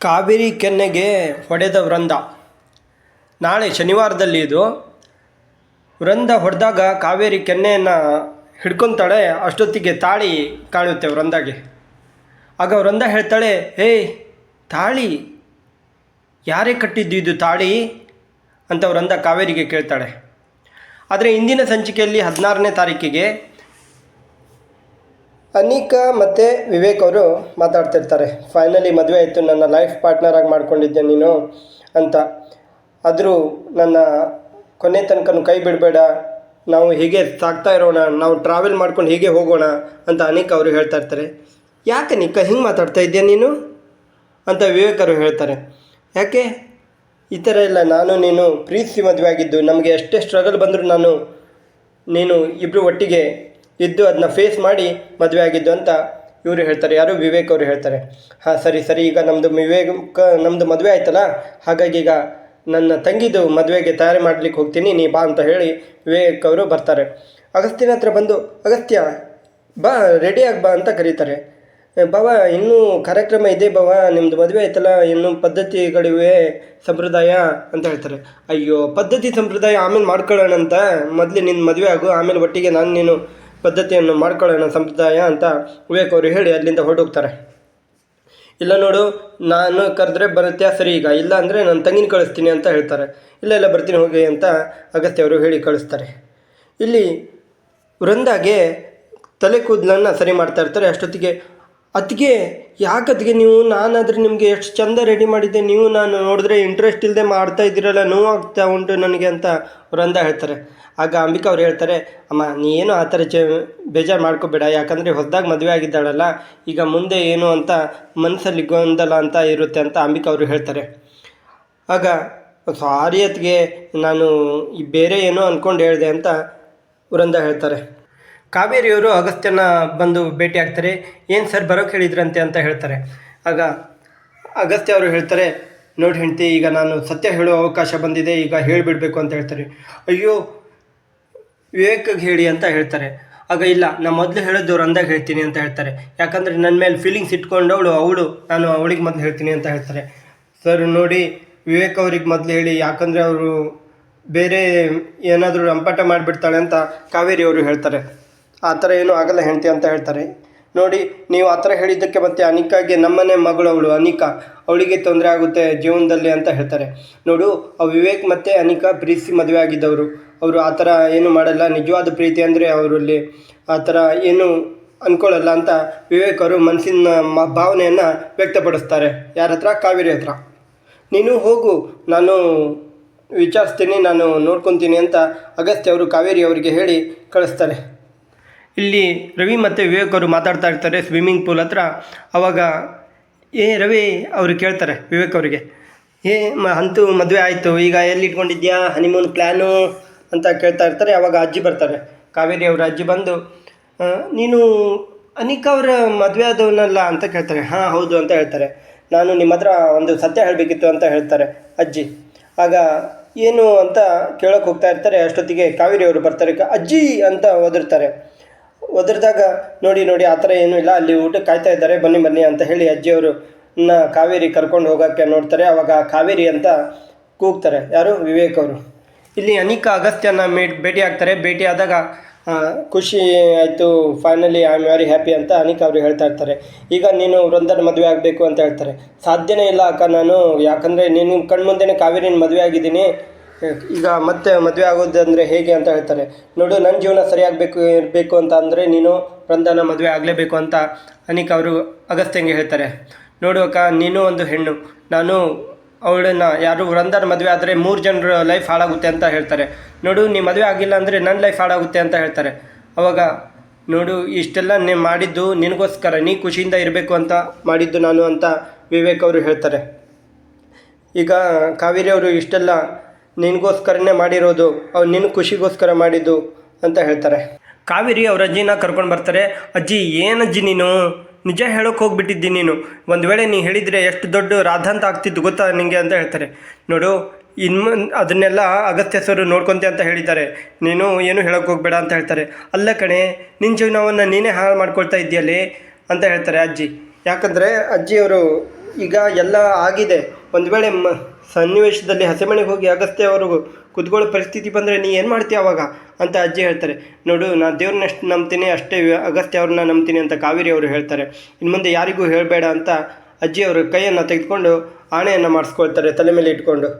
ಕಾವೇರಿ ಕೆನ್ನೆಗೆ ಹೊಡೆದ ವೃಂದ. ನಾಳೆ ಶನಿವಾರದಲ್ಲಿ ಇದು. ವೃಂದ ಹೊಡೆದಾಗ ಕಾವೇರಿ ಕೆನ್ನೆಯನ್ನು ಹಿಡ್ಕೊತಾಳೆ, ಅಷ್ಟೊತ್ತಿಗೆ ತಾಳಿ ಕಾಣುತ್ತೆ ವೃಂದಾಗೆ. ಆಗ ವೃಂದ ಹೇಳ್ತಾಳೆ, ಏಯ್, ತಾಳಿ? ಯಾರೇ ಕಟ್ಟಿದ್ದು ಇದು ತಾಳಿ? ಅಂತ ವೃಂದ ಕಾವೇರಿಗೆ ಕೇಳ್ತಾಳೆ. ಆದರೆ ಇಂದಿನ ಸಂಚಿಕೆಯಲ್ಲಿ ಹದಿನಾರನೇ ತಾರೀಕಿಗೆ ಅನಿಕಾ ಮತ್ತು ವಿವೇಕ್ ಅವರು ಮಾತಾಡ್ತಿರ್ತಾರೆ. ಫೈನಲಿ ಮದುವೆ ಆಯಿತು, ನನ್ನ ಲೈಫ್ ಪಾರ್ಟ್ನರ್ ಆಗಿ ಮಾಡ್ಕೊಂಡಿದ್ದೆ ನೀನು ಅಂತ. ಆದರೂ ನನ್ನ ಕೊನೆ ತನಕನೂ ಕೈ ಬಿಡಬೇಡ, ನಾವು ಹೀಗೆ ಸಾಕ್ತಾ ಇರೋಣ, ನಾವು ಟ್ರಾವೆಲ್ ಮಾಡ್ಕೊಂಡು ಹೀಗೆ ಹೋಗೋಣ ಅಂತ ಅನಿಕಾ ಅವರು ಹೇಳ್ತಾ ಇರ್ತಾರೆ. ಯಾಕೆ ಅನಿಕಾ, ಹಿಂಗೆ ಮಾತಾಡ್ತಾ ಇದ್ದೀಯಾ ನೀನು? ಅಂತ ವಿವೇಕ್ ಅವರು ಹೇಳ್ತಾರೆ. ಯಾಕೆ? ಈ ಥರ ಇಲ್ಲ, ನಾನು ನೀನು ಪ್ರೀತಿಸಿ ಮದುವೆ ಆಗಿದ್ದು, ನಮಗೆ ಎಷ್ಟೇ ಸ್ಟ್ರಗಲ್ ಬಂದರೂ ನಾನು, ನೀನು ಇಬ್ಬರು ಒಟ್ಟಿಗೆ ಇದ್ದು ಅದನ್ನ ಫೇಸ್ ಮಾಡಿ ಮದುವೆ ಆಗಿದ್ದು ಅಂತ ಇವರು ಹೇಳ್ತಾರೆ. ಯಾರು ವಿವೇಕ್ ಅವರು ಹೇಳ್ತಾರೆ. ಹಾಂ, ಸರಿ ಸರಿ, ಈಗ ನಮ್ಮದು ವಿವೇಕ ನಮ್ಮದು ಮದುವೆ ಆಯ್ತಲ್ಲ? ಹಾಗಾಗಿ ಈಗ ನನ್ನ ತಂಗಿದು ಮದುವೆಗೆ ತಯಾರಿ ಮಾಡಲಿಕ್ಕೆ ಹೋಗ್ತೀನಿ, ನೀ ಬಾ ಅಂತ ಹೇಳಿ ವಿವೇಕ್ ಅವರು ಬರ್ತಾರೆ. ಅಗಸ್ತ್ಯನ ಹತ್ರ ಬಂದು, ಅಗಸ್ತ್ಯ, ಬಾ ರೆಡಿಯಾಗಿ ಬಾ ಅಂತ ಕರೀತಾರೆ. ಭವ, ಇನ್ನೂ ಕಾರ್ಯಕ್ರಮ ಇದೆ ಬಾವ ನಿಮ್ಮದು ಮದುವೆ ಆಯ್ತಲ್ಲ, ಇನ್ನೂ ಪದ್ಧತಿಗಳಿವೆ, ಸಂಪ್ರದಾಯ ಅಂತ ಹೇಳ್ತಾರೆ. ಅಯ್ಯೋ, ಪದ್ಧತಿ ಸಂಪ್ರದಾಯ ಆಮೇಲೆ ಮಾಡ್ಕೊಳ್ಳೋಣ ಅಂತ ಮೊದಲು ನಿನ್ನ ಮದುವೆ ಆಗು, ಆಮೇಲೆ ಒಟ್ಟಿಗೆ ನಾನು ನೀನು ಪದ್ಧತಿಯನ್ನು ಮಾಡ್ಕೊಳ್ಳೋಣ ಸಂಪ್ರದಾಯ ಅಂತ ವಿವೇಕ್ ಅವರು ಹೇಳಿ ಅಲ್ಲಿಂದ ಹೊರಟೋಗ್ತಾರೆ. ಇಲ್ಲ ನೋಡು, ನಾನು ಕರೆದ್ರೆ ಬರುತ್ತೆ ಸರಿ ಈಗ, ಇಲ್ಲ ಅಂದರೆ ನನ್ನ ತಂಗಿನ ಕಳಿಸ್ತೀನಿ ಅಂತ ಹೇಳ್ತಾರೆ. ಇಲ್ಲ ಇಲ್ಲ, ಬರ್ತೀನಿ ಹೋಗಿ ಅಂತ ಅಗಸ್ತ್ಯ ಅವರು ಹೇಳಿ ಕಳಿಸ್ತಾರೆ. ಇಲ್ಲಿ ವೃಂದಾಗೆ ತಲೆ ಕೂದಲನ್ನು ಸರಿ ಮಾಡ್ತಾ ಇರ್ತಾರೆ, ಅಷ್ಟೊತ್ತಿಗೆ ಅದಕ್ಕೆ ಯಾಕತ್ಗೆ ನೀವು, ನಾನಾದರೆ ನಿಮಗೆ ಎಷ್ಟು ಚಂದ ರೆಡಿ ಮಾಡಿದ್ದೆ. ನೀವು ನಾನು ನೋಡಿದ್ರೆ ಇಂಟ್ರೆಸ್ಟ್ ಇಲ್ಲದೆ ಮಾಡ್ತಾ ಇದ್ದೀರಲ್ಲ, ನೋವಾಗ್ತಾ ಉಂಟು ನನಗೆ ಅಂತ ವೃಂದ ಹೇಳ್ತಾರೆ. ಆಗ ಅಂಬಿಕಾ ಅವ್ರು ಹೇಳ್ತಾರೆ, ಅಮ್ಮ, ನೀ ಏನು ಆ ಥರ ಚ ಬೇಜಾರು ಮಾಡ್ಕೋಬೇಡ. ಯಾಕಂದರೆ ಹೊಸದಾಗಿ ಮದುವೆ ಆಗಿದ್ದಾಳಲ್ಲ, ಈಗ ಮುಂದೆ ಏನು ಅಂತ ಮನಸ್ಸಲ್ಲಿ ಗೊಂದಲ ಅಂತ ಇರುತ್ತೆ ಅಂತ ಅಂಬಿಕಾ ಅವರು ಹೇಳ್ತಾರೆ. ಆಗ ಸಾರಿ ಅತ್ತಿಗೆ, ನಾನು ಬೇರೆ ಏನೋ ಅಂದ್ಕೊಂಡು ಹೇಳಿದೆ ಅಂತ ವೃಂದ ಹೇಳ್ತಾರೆ. ಕಾವೇರಿಯವರು ಅಗಸ್ತ್ಯನ ಬಂದು ಭೇಟಿ ಆಗ್ತಾರೆ. ಏನು ಸರ್ ಬರೋಕೆ ಹೇಳಿದ್ರಂತೆ ಅಂತ ಹೇಳ್ತಾರೆ. ಆಗ ಅಗಸ್ತ್ಯ ಅವರು ಹೇಳ್ತಾರೆ, ನೋಡಿ ಹೆಂಡ್ತಿ, ಈಗ ನಾನು ಸತ್ಯ ಹೇಳೋ ಅವಕಾಶ ಬಂದಿದೆ, ಈಗ ಹೇಳಿಬಿಡಬೇಕು ಅಂತ ಹೇಳ್ತಾರೆ. ಅಯ್ಯೋ ವಿವೇಕಗೆ ಹೇಳಿ ಅಂತ ಹೇಳ್ತಾರೆ. ಆಗ ಇಲ್ಲ ನಾನು ಮೊದಲು ಹೇಳಿದ್ದು ಅಂದಾಗ ಹೇಳ್ತೀನಿ ಅಂತ ಹೇಳ್ತಾರೆ. ಯಾಕಂದರೆ ನನ್ನ ಮೇಲೆ ಫೀಲಿಂಗ್ಸ್ ಇಟ್ಕೊಂಡವಳು ಅವಳು ನಾನು ಅವಳಿಗೆ ಮೊದಲು ಹೇಳ್ತೀನಿ ಅಂತ ಹೇಳ್ತಾರೆ. ಸರ್, ನೋಡಿ, ವಿವೇಕ್ ಅವ್ರಿಗೆ ಮೊದಲು ಹೇಳಿ, ಯಾಕಂದರೆ ಅವರು ಬೇರೆ ಏನಾದರೂ ರಂಪಾಟ ಮಾಡಿಬಿಡ್ತಾಳೆ ಅಂತ ಕಾವೇರಿ ಅವರು ಹೇಳ್ತಾರೆ. ಆ ಥರ ಏನೂ ಆಗಲ್ಲ ಹೆಂಡತಿ ಅಂತ ಹೇಳ್ತಾರೆ. ನೋಡಿ, ನೀವು ಆ ಥರ ಹೇಳಿದ್ದಕ್ಕೆ ಮತ್ತೆ ಅನಿಕಾಗೆ ನಮ್ಮನೆ ಮಗಳು ಅವಳು ಅನಿಕಾ. ಅವಳಿಗೆ ತೊಂದರೆ ಆಗುತ್ತೆ ಜೀವನದಲ್ಲಿ ಅಂತ ಹೇಳ್ತಾರೆ. ನೋಡು, ಆ ವಿವೇಕ್ ಮತ್ತು ಅನಿಕಾ ಪ್ರೀತಿ ಮದುವೆ ಆಗಿದ್ದವರು. ಅವರು ಆ ಥರ ಏನು ಮಾಡಲ್ಲ. ನಿಜವಾದ ಪ್ರೀತಿ ಅಂದರೆ ಅವರಲ್ಲಿ ಆ ಥರ ಏನು ಅಂದ್ಕೊಳ್ಳಲ್ಲ ಅಂತ ವಿವೇಕ್ ಅವರು ಮನಸ್ಸಿನ ಮ, ಭಾವನೆಯನ್ನು ವ್ಯಕ್ತಪಡಿಸ್ತಾರೆ. ಯಾರ ಹತ್ರ? ಕಾವೇರಿ ಹತ್ರ. ನೀನು ಹೋಗು, ನಾನು ವಿಚಾರಿಸ್ತೀನಿ, ನಾನು ನೋಡ್ಕೊತೀನಿ ಅಂತ ಅಗಸ್ತ್ಯ ಅವರು ಕಾವೇರಿ ಅವರಿಗೆ ಹೇಳಿ ಕಳಿಸ್ತಾರೆ. ಇಲ್ಲಿ ರವಿ ಮತ್ತು ವಿವೇಕ್ ಅವರು ಮಾತಾಡ್ತಾ ಇರ್ತಾರೆ ಸ್ವಿಮ್ಮಿಂಗ್ ಪೂಲ್ ಹತ್ರ. ಅವಾಗ, ಏ ರವಿ ಅವರು ಕೇಳ್ತಾರೆ ವಿವೇಕ್ ಅವರಿಗೆ, ಏ ಮ, ಅಂತೂ ಮದುವೆ ಆಯಿತು, ಈಗ ಎಲ್ಲಿ ಇಟ್ಕೊಂಡಿದ್ಯಾ ಹನಿಮೂನ್ ಪ್ಲ್ಯಾನು ಅಂತ ಕೇಳ್ತಾ ಇರ್ತಾರೆ. ಅವಾಗ ಅಜ್ಜಿ ಬರ್ತಾರೆ. ಕಾವೇರಿ ಅವರ ಅಜ್ಜಿ ಬಂದು ನೀನು ಅನಿಕಾ ಅವರ ಮದುವೆ ಆದವನಲ್ಲ? ಅಂತ ಕೇಳ್ತಾರೆ. ಹಾಂ, ಹೌದು, ಅಂತ ಹೇಳ್ತಾರೆ. ನಾನು ನಿಮ್ಮ ಹತ್ರ ಒಂದು ಸತ್ಯ ಹೇಳಬೇಕಿತ್ತು, ಅಂತ ಹೇಳ್ತಾರೆ ಅಜ್ಜಿ. ಆಗ, ಏನು? ಅಂತ ಕೇಳೋಕೆ ಹೋಗ್ತಾ ಇರ್ತಾರೆ. ಅಷ್ಟೊತ್ತಿಗೆ ಕಾವೇರಿ ಅವರು ಬರ್ತಾರೆ. ಅಜ್ಜಿ, ಅಂತ ಒದರ್ತಾರೆ. ಒದರ್ದಾಗ ನೋಡಿ ನೋಡಿ, ಆ ಥರ ಏನೂ ಇಲ್ಲ. ಅಲ್ಲಿ ಊಟಕ್ಕೆ ಕಾಯ್ತಾ ಇದ್ದಾರೆ. ಬನ್ನಿ ಬನ್ನಿ ಅಂತ ಹೇಳಿ ಅಜ್ಜಿಯವರು ನ ಕಾವೇರಿ ಕರ್ಕೊಂಡು ಹೋಗೋಕ್ಕೆ ನೋಡ್ತಾರೆ. ಅವಾಗ ಕಾವೇರಿ ಅಂತ ಕೂಗ್ತಾರೆ. ಯಾರು? ವಿವೇಕ್ ಅವರು. ಇಲ್ಲಿ ಅನೇಕ ಅಗಸ್ತ್ಯನ ಮೇಟ್ ಭೇಟಿ ಆಗ್ತಾರೆ. ಭೇಟಿ ಆದಾಗ ಖುಷಿ ಆಯಿತು. Finally I am very happy ಅಂತ ಅನಿಕಾ ಅವರು ಹೇಳ್ತಾ ಇರ್ತಾರೆ. ಈಗ ನೀನು ವೃಂದನ ಮದುವೆ ಆಗಬೇಕು ಅಂತ ಹೇಳ್ತಾರೆ. ಸಾಧ್ಯನೇ ಇಲ್ಲ ಅಕ್ಕ, ನಾನು. ಯಾಕಂದರೆ ನೀನು ಕಣ್ಮುಂದೆನೇ ಕಾವೇರಿನ ಮದುವೆ ಆಗಿದ್ದೀನಿ. ಈಗ ಮತ್ತೆ ಮದುವೆ ಆಗೋದಂದರೆ ಹೇಗೆ ಅಂತ ಹೇಳ್ತಾರೆ. ನೋಡು ನನ್ನ ಜೀವನ ಸರಿಯಾಗಬೇಕು, ಇರಬೇಕು ಅಂತ ಅಂದರೆ ನೀನು ವೃಂದನ ಮದುವೆ ಆಗಲೇಬೇಕು ಅಂತ ಅನಿಕ ಅವರು ಅಗಸ್ತ್ಯಂಗೆ ಹೇಳ್ತಾರೆ. ನೋಡು ಅಕ್ಕ, ನೀನು ಒಂದು ಹೆಣ್ಣು. ನಾನು ಅವಳನ್ನು ಯಾರು ವೃಂದನ ಮದುವೆ ಆದರೆ ಮೂರು ಜನರ ಲೈಫ್ ಹಾಳಾಗುತ್ತೆ ಅಂತ ಹೇಳ್ತಾರೆ. ನೋಡು, ನೀ ಮದುವೆ ಆಗಿಲ್ಲ ಅಂದರೆ ನನ್ನ ಲೈಫ್ ಹಾಳಾಗುತ್ತೆ ಅಂತ ಹೇಳ್ತಾರೆ. ಅವಾಗ ನೋಡು, ಇಷ್ಟೆಲ್ಲ ನೀ ಮಾಡಿದ್ದು ನಿನಗೋಸ್ಕರ, ನೀ ಖುಷಿಯಿಂದ ಇರಬೇಕು ಅಂತ ಮಾಡಿದ್ದು ನಾನು ಅಂತ ವಿವೇಕ್ ಅವರು ಹೇಳ್ತಾರೆ. ಈಗ ಕಾವೇರಿ ಅವರು ಇಷ್ಟೆಲ್ಲ ನಿನಗೋಸ್ಕರನೇ ಮಾಡಿರೋದು, ಅವ್ರು ನಿನ್ನ ಖುಷಿಗೋಸ್ಕರ ಮಾಡಿದ್ದು ಅಂತ ಹೇಳ್ತಾರೆ. ಕಾವೇರಿ ಅವ್ರ ಅಜ್ಜಿನ ಕರ್ಕೊಂಡು ಬರ್ತಾರೆ, ಅಜ್ಜಿ ಏನಜ್ಜಿ ನೀನು? ನಿಜ ಹೇಳೋಕೆ ಹೋಗ್ಬಿಟ್ಟಿದ್ದಿ ನೀನು. ಒಂದು ವೇಳೆ ನೀ ಹೇಳಿದರೆ ಎಷ್ಟು ದೊಡ್ಡ ರಾಧಾಂತ ಆಗ್ತಿತ್ತು ಗೊತ್ತಾ ನಿನಗೆ ಅಂತ ಹೇಳ್ತಾರೆ. ನೋಡು ಇನ್ನು ಅದನ್ನೆಲ್ಲ ಅಗತ್ಯ ಸರು ನೋಡ್ಕೊಂತೆ ಅಂತ ಹೇಳಿದ್ದಾರೆ. ನೀನು ಏನು ಹೇಳೋಕೆ ಹೋಗಬೇಡ ಅಂತ ಹೇಳ್ತಾರೆ. ಅಲ್ಲ ಕಣೆ ನಿನ್ನ ಜೀವನವನ್ನು ನೀನೇ ಹಾಳು ಮಾಡ್ಕೊಳ್ತಾ ಇದ್ದೀಯಲ್ಲಿ? ಅಂತ ಹೇಳ್ತಾರೆ ಅಜ್ಜಿ. ಯಾಕಂದರೆ ಅಜ್ಜಿಯವರು ಈಗ ಎಲ್ಲ ಆಗಿದೆ. ಒಂದು ವೇಳೆ ಮ, ಸನ್ನಿವೇಶದಲ್ಲಿ ಹಸೆಮಣೆಗೆ ಹೋಗಿ ಅಗಸ್ತ್ಯ ಅವರು ಕುತ್ಕೊಳ್ಳೋ ಪರಿಸ್ಥಿತಿ ಬಂದರೆ ನೀ ಏನು ಮಾಡ್ತೀಯ ಅವಾಗ? ಅಂತ ಅಜ್ಜಿ ಹೇಳ್ತಾರೆ. ನೋಡು ನಾನು ದೇವ್ರನ್ನ ಎಷ್ಟು ನಂಬ್ತೀನಿ, ಅಷ್ಟೇ ಅಗಸ್ತ್ಯ ಅವ್ರನ್ನ ನಂಬ್ತೀನಿ ಅಂತ ಕಾವೇರಿ ಅವರು ಹೇಳ್ತಾರೆ. ಇನ್ನು ಮುಂದೆ ಯಾರಿಗೂ ಹೇಳಬೇಡ ಅಂತ ಅಜ್ಜಿ ಅವರು ಕೈಯನ್ನು ತೆಗೆದುಕೊಂಡು ಆಣೆಯನ್ನು ಮಾಡಿಸ್ಕೊಳ್ತಾರೆ, ತಲೆ ಮೇಲೆ ಇಟ್ಕೊಂಡು.